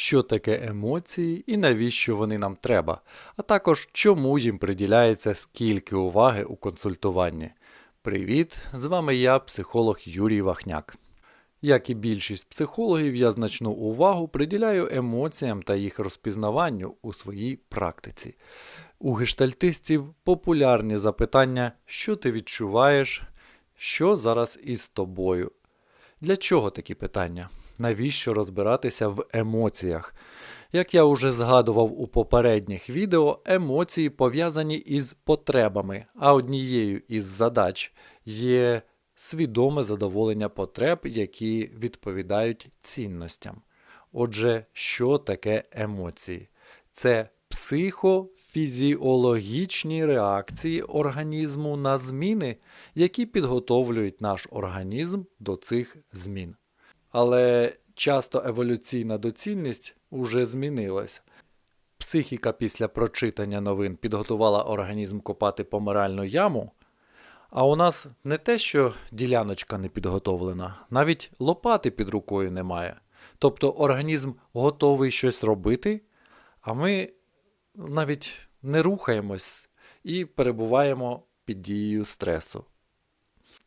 що таке емоції і навіщо вони нам треба, а також чому їм приділяється скільки уваги у консультуванні. Привіт! З вами я, психолог Юрій Вахняк. Як і більшість психологів, я значну увагу приділяю емоціям та їх розпізнаванню у своїй практиці. У гештальтистів популярні запитання, що ти відчуваєш, що зараз із тобою. Для чого такі питання? Навіщо розбиратися в емоціях? Як я вже згадував у попередніх відео, емоції пов'язані із потребами, а однією із задач є свідоме задоволення потреб, які відповідають цінностям. Отже, що таке емоції? Це психофізіологічні реакції організму на зміни, які підготовлюють наш організм до цих змін. Але часто еволюційна доцільність уже змінилась. Психіка після прочитання новин підготувала організм копати помиральну яму, а у нас не те, що діляночка не підготовлена, навіть лопати під рукою немає. Тобто організм готовий щось робити, а ми навіть не рухаємось і перебуваємо під дією стресу.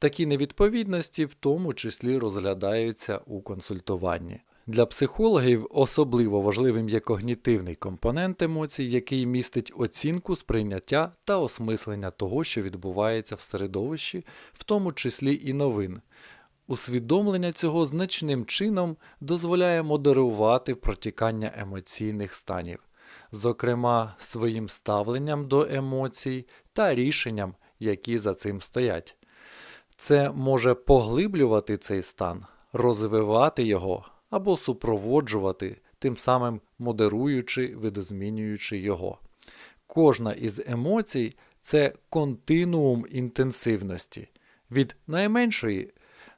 Такі невідповідності в тому числі розглядаються у консультуванні. Для психологів особливо важливим є когнітивний компонент емоцій, який містить оцінку сприйняття та осмислення того, що відбувається в середовищі, в тому числі і новин. Усвідомлення цього значним чином дозволяє модерувати протікання емоційних станів, зокрема своїм ставленням до емоцій та рішенням, які за цим стоять. Це може поглиблювати цей стан, розвивати його або супроводжувати, тим самим модеруючи, видозмінюючи його. Кожна із емоцій це континуум інтенсивності. Від найменшої,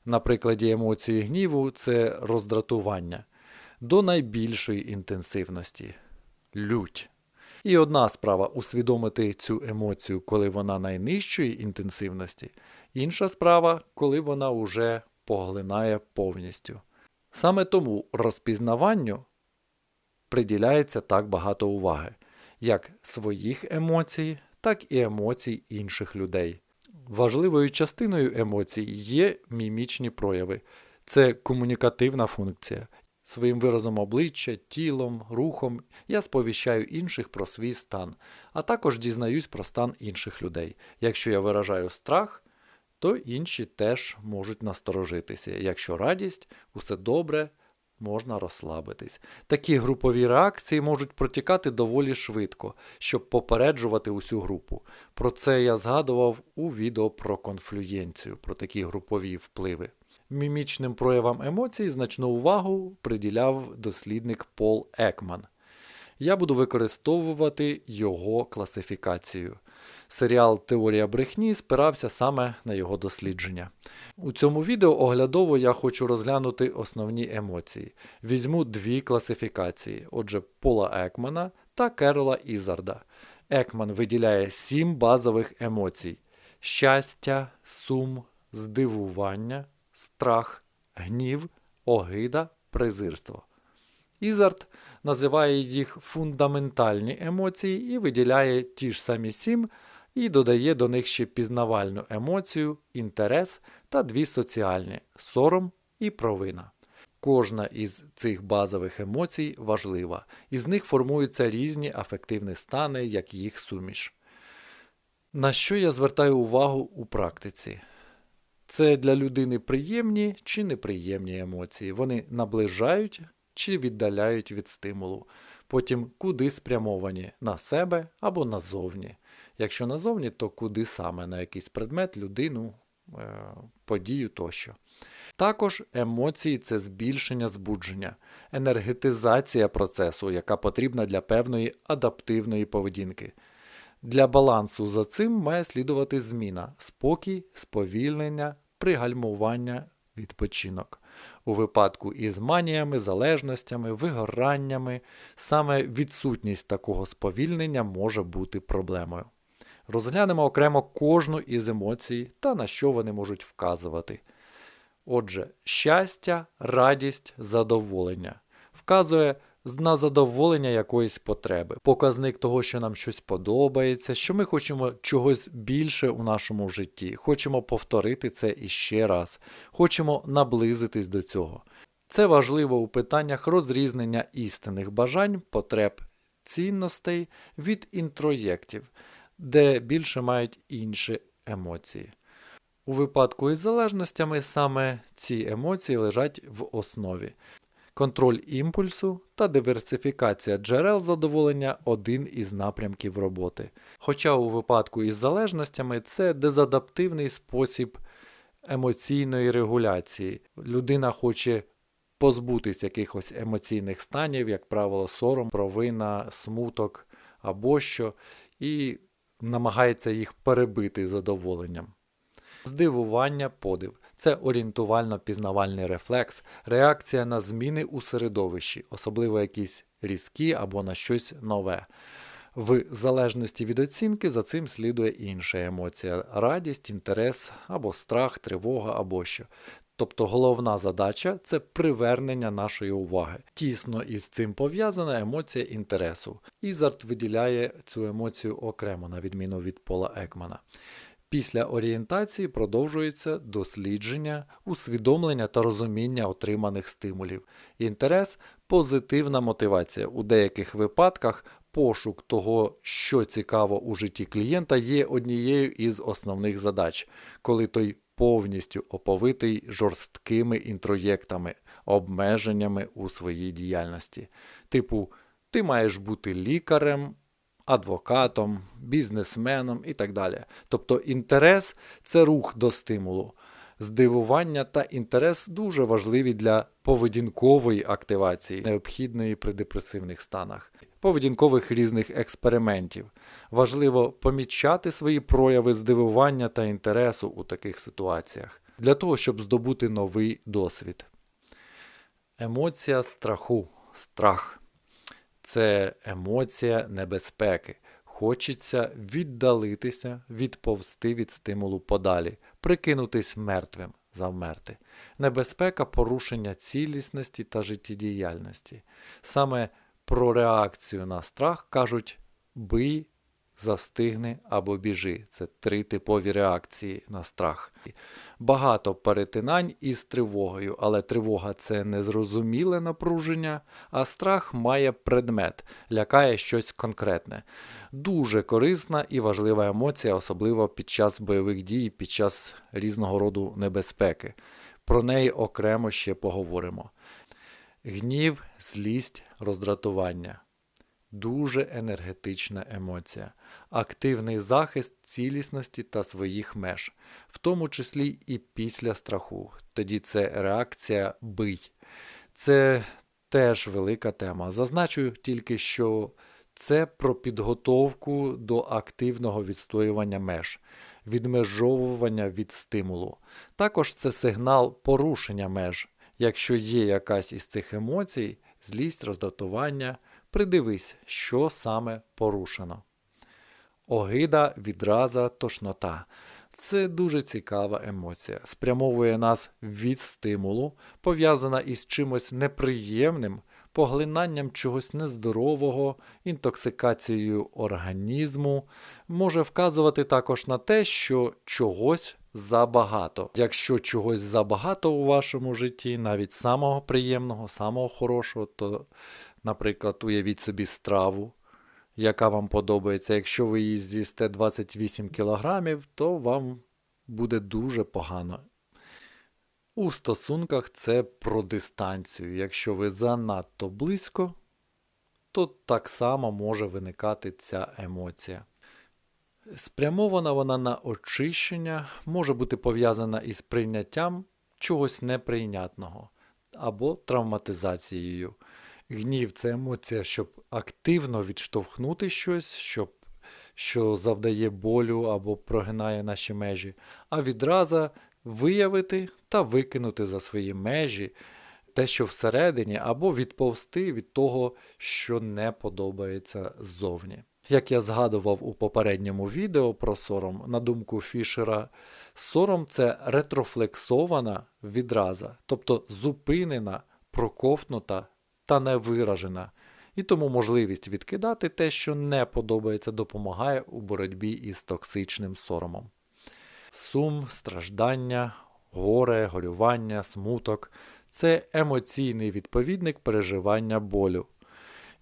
на прикладі емоції гніву, це роздратування, до найбільшої інтенсивності лють. І одна справа усвідомити цю емоцію, коли вона найнижчої інтенсивності, інша справа, коли вона вже поглинає повністю. Саме тому розпізнаванню приділяється так багато уваги, як своїх емоцій, так і емоцій інших людей. Важливою частиною емоцій є мімічні прояви, це комунікативна функція. Своїм виразом обличчя, тілом, рухом я сповіщаю інших про свій стан, а також дізнаюсь про стан інших людей. Якщо я виражаю страх, то інші теж можуть насторожитися. Якщо радість, усе добре, можна розслабитись. Такі групові реакції можуть протікати доволі швидко, щоб попереджувати усю групу. Про це я згадував у відео про конфлюєнцію, про такі групові впливи. Мімічним проявам емоцій значну увагу приділяв дослідник Пол Екман. Я буду використовувати його класифікацію. Серіал Теорія брехні спирався саме на його дослідження. У цьому відео оглядово я хочу розглянути основні емоції. Візьму дві класифікації: отже, Пола Екмана та Керола Ізарда. Екман виділяє сім базових емоцій: щастя, сум, здивування, страх, гнів, огида, презирство. Ізард називає їх фундаментальні емоції і виділяє ті ж самі сім, і додає до них ще пізнавальну емоцію, інтерес та дві соціальні сором і провина. Кожна із цих базових емоцій важлива, із них формуються різні афективні стани, як їх суміш. На що я звертаю увагу у практиці? Це для людини приємні чи неприємні емоції. Вони наближають чи віддаляють від стимулу. Потім куди спрямовані на себе або назовні. Якщо назовні, то куди саме на якийсь предмет, людину, е, подію тощо. Також емоції це збільшення збудження, енергетизація процесу, яка потрібна для певної адаптивної поведінки. Для балансу за цим має слідувати зміна, спокій, сповільнення, пригальмування, відпочинок. У випадку із маніями, залежностями, вигораннями, саме відсутність такого сповільнення може бути проблемою. Розглянемо окремо кожну із емоцій та на що вони можуть вказувати. Отже, щастя, радість, задоволення вказує на задоволення якоїсь потреби. Показник того, що нам щось подобається, що ми хочемо чогось більше у нашому житті, хочемо повторити це іще раз, хочемо наблизитись до цього. Це важливо у питаннях розрізнення істинних бажань, потреб, цінностей від інтроєктів, де більше мають інші емоції. У випадку із залежностями саме ці емоції лежать в основі. Контроль імпульсу та диверсифікація джерел задоволення один із напрямків роботи. Хоча у випадку із залежностями це дезадаптивний спосіб емоційної регуляції. Людина хоче позбутись якихось емоційних станів, як правило, сором, провина, смуток або що, і намагається їх перебити задоволенням. Здивування, подив це орієнтувально-пізнавальний рефлекс, реакція на зміни у середовищі, особливо якісь різкі або на щось нове. В залежності від оцінки за цим слідує інша емоція радість, інтерес або страх, тривога або що. Тобто головна задача це привернення нашої уваги. Тісно із цим пов'язана емоція інтересу. Ізарт виділяє цю емоцію окремо, на відміну від Пола Екмана. Після орієнтації продовжується дослідження, усвідомлення та розуміння отриманих стимулів. Інтерес позитивна мотивація. У деяких випадках пошук того, що цікаво у житті клієнта, є однією із основних задач, коли той повністю оповитий жорсткими інтроєктами, обмеженнями у своїй діяльності. Типу, ти маєш бути лікарем адвокатом, бізнесменом і так далі. Тобто інтерес це рух до стимулу. Здивування та інтерес дуже важливі для поведінкової активації, необхідної при депресивних станах, поведінкових різних експериментів. Важливо помічати свої прояви здивування та інтересу у таких ситуаціях для того, щоб здобути новий досвід. Емоція страху, страх це емоція небезпеки. Хочеться віддалитися, відповсти від стимулу подалі, прикинутись мертвим, завмерти. Небезпека порушення цілісності та життєдіяльності. Саме про реакцію на страх кажуть бий, застигни або біжи. Це три типові реакції на страх. Багато перетинань із тривогою, але тривога це незрозуміле напруження, а страх має предмет, лякає щось конкретне. Дуже корисна і важлива емоція, особливо під час бойових дій, під час різного роду небезпеки. Про неї окремо ще поговоримо. Гнів, злість, роздратування дуже енергетична емоція, активний захист цілісності та своїх меж, в тому числі і після страху. Тоді це реакція бий. Це теж велика тема. Зазначу тільки, що це про підготовку до активного відстоювання меж, відмежовування від стимулу. Також це сигнал порушення меж. Якщо є якась із цих емоцій, злість, роздратування, Придивись, що саме порушено. Огида, відраза, тошнота. Це дуже цікава емоція. Спрямовує нас від стимулу, пов'язана із чимось неприємним, поглинанням чогось нездорового, інтоксикацією організму, може вказувати також на те, що чогось забагато. Якщо чогось забагато у вашому житті, навіть самого приємного, самого хорошого, то Наприклад, уявіть собі страву, яка вам подобається. Якщо ви її з'їсте 28 кг, то вам буде дуже погано. У стосунках це про дистанцію. Якщо ви занадто близько, то так само може виникати ця емоція. Спрямована вона на очищення, може бути пов'язана із прийняттям чогось неприйнятного або травматизацією. Гнів це емоція, щоб активно відштовхнути щось, щоб, що завдає болю або прогинає наші межі, а відразу виявити та викинути за свої межі те, що всередині, або відповсти від того, що не подобається ззовні. Як я згадував у попередньому відео про сором, на думку Фішера, сором це ретрофлексована відраза, тобто зупинена, проковтнута та не виражена. І тому можливість відкидати те, що не подобається, допомагає у боротьбі із токсичним соромом. Сум, страждання, горе, горювання, смуток це емоційний відповідник переживання болю.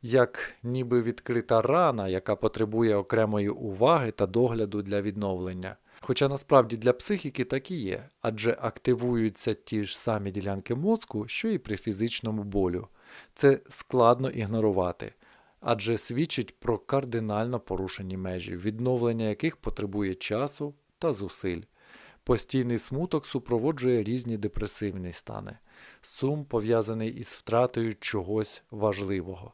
Як ніби відкрита рана, яка потребує окремої уваги та догляду для відновлення. Хоча насправді для психіки так і є, адже активуються ті ж самі ділянки мозку, що і при фізичному болю. Це складно ігнорувати, адже свідчить про кардинально порушені межі, відновлення яких потребує часу та зусиль. Постійний смуток супроводжує різні депресивні стани. Сум пов'язаний із втратою чогось важливого.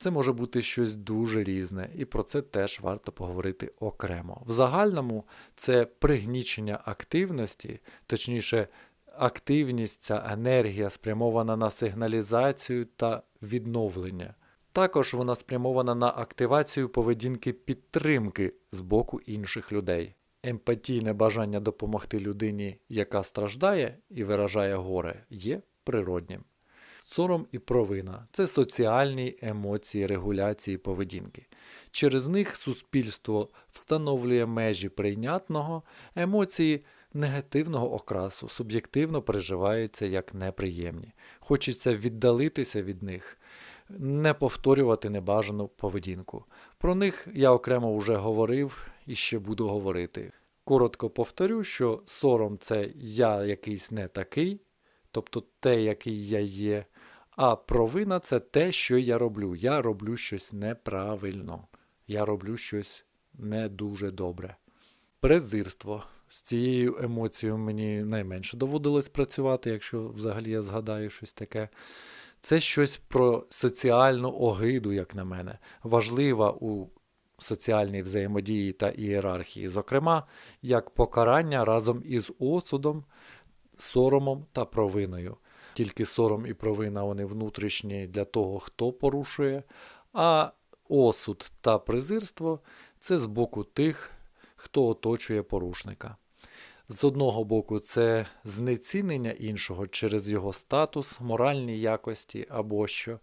Це може бути щось дуже різне, і про це теж варто поговорити окремо. В загальному це пригнічення активності, точніше, активність, ця енергія спрямована на сигналізацію та відновлення. Також вона спрямована на активацію поведінки підтримки з боку інших людей. Емпатійне бажання допомогти людині, яка страждає і виражає горе, є природнім. Сором і провина це соціальні емоції регуляції поведінки. Через них суспільство встановлює межі прийнятного, емоції негативного окрасу суб'єктивно переживаються як неприємні. Хочеться віддалитися від них, не повторювати небажану поведінку. Про них я окремо вже говорив і ще буду говорити. Коротко повторю, що сором це я якийсь не такий, тобто те, який я є. А провина це те, що я роблю. Я роблю щось неправильно. Я роблю щось не дуже добре. Презирство. З цією емоцією мені найменше доводилось працювати, якщо взагалі я згадаю щось таке. Це щось про соціальну огиду, як на мене, важлива у соціальній взаємодії та ієрархії, зокрема, як покарання разом із осудом, соромом та провиною. Тільки сором і провина вони внутрішні для того, хто порушує, а осуд та презирство це з боку тих, хто оточує порушника. З одного боку, це знецінення іншого через його статус, моральні якості або що.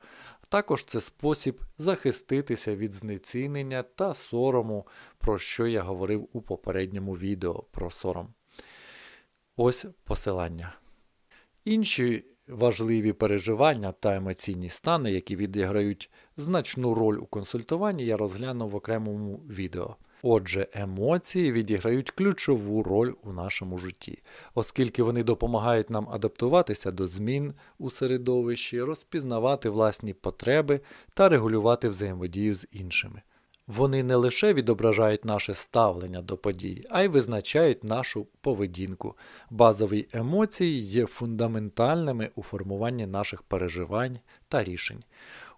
Також це спосіб захиститися від знецінення та сорому, про що я говорив у попередньому відео про сором. Ось посилання. Інші важливі переживання та емоційні стани, які відіграють значну роль у консультуванні, я розглянув в окремому відео. Отже, емоції відіграють ключову роль у нашому житті, оскільки вони допомагають нам адаптуватися до змін у середовищі, розпізнавати власні потреби та регулювати взаємодію з іншими. Вони не лише відображають наше ставлення до подій, а й визначають нашу поведінку. Базові емоції є фундаментальними у формуванні наших переживань та рішень.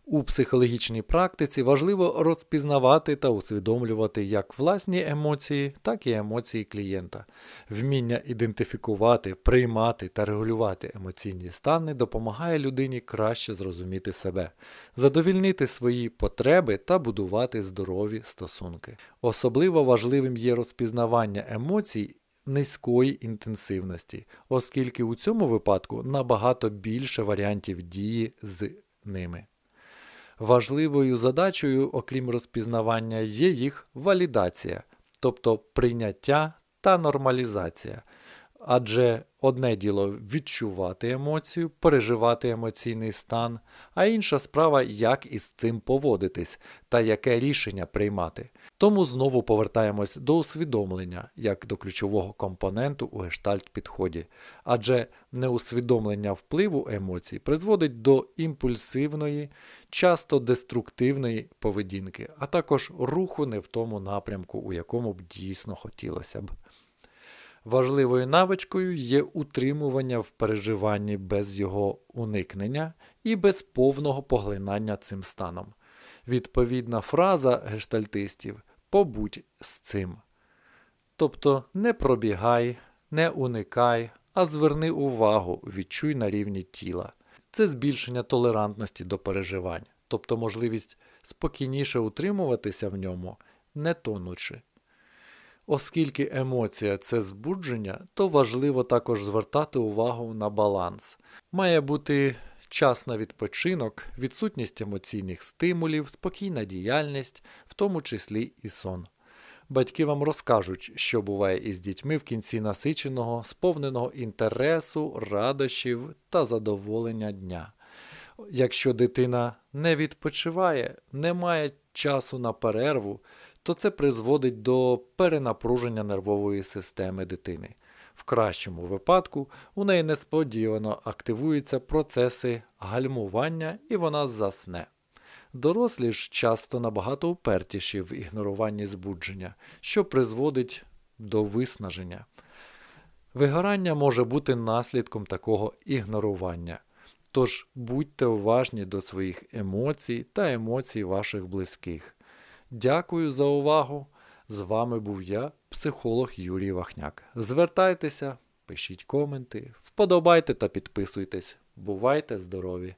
У психологічній практиці важливо розпізнавати та усвідомлювати як власні емоції, так і емоції клієнта. Вміння ідентифікувати, приймати та регулювати емоційні стани допомагає людині краще зрозуміти себе, задовільнити свої потреби та будувати здорові стосунки. Особливо важливим є розпізнавання емоцій. Низької інтенсивності, оскільки у цьому випадку набагато більше варіантів дії з ними. Важливою задачею, окрім розпізнавання, є їх валідація, тобто прийняття та нормалізація. Адже одне діло відчувати емоцію, переживати емоційний стан, а інша справа, як із цим поводитись та яке рішення приймати. Тому знову повертаємось до усвідомлення як до ключового компоненту у гештальт підході, адже неусвідомлення впливу емоцій призводить до імпульсивної, часто деструктивної поведінки, а також руху не в тому напрямку, у якому б дійсно хотілося б. Важливою навичкою є утримування в переживанні без його уникнення і без повного поглинання цим станом. Відповідна фраза гештальтистів побудь з цим. Тобто не пробігай, не уникай, а зверни увагу, відчуй на рівні тіла. Це збільшення толерантності до переживань, тобто можливість спокійніше утримуватися в ньому, не тонучи. Оскільки емоція це збудження, то важливо також звертати увагу на баланс. Має бути час на відпочинок, відсутність емоційних стимулів, спокійна діяльність, в тому числі і сон. Батьки вам розкажуть, що буває із дітьми в кінці насиченого, сповненого інтересу, радощів та задоволення дня. Якщо дитина не відпочиває, не має часу на перерву, то це призводить до перенапруження нервової системи дитини. В кращому випадку у неї несподівано активуються процеси гальмування і вона засне. Дорослі ж часто набагато упертіші в ігноруванні збудження, що призводить до виснаження. Вигорання може бути наслідком такого ігнорування. Тож будьте уважні до своїх емоцій та емоцій ваших близьких. Дякую за увагу. З вами був я, психолог Юрій Вахняк. Звертайтеся, пишіть коменти, вподобайте та підписуйтесь. Бувайте здорові!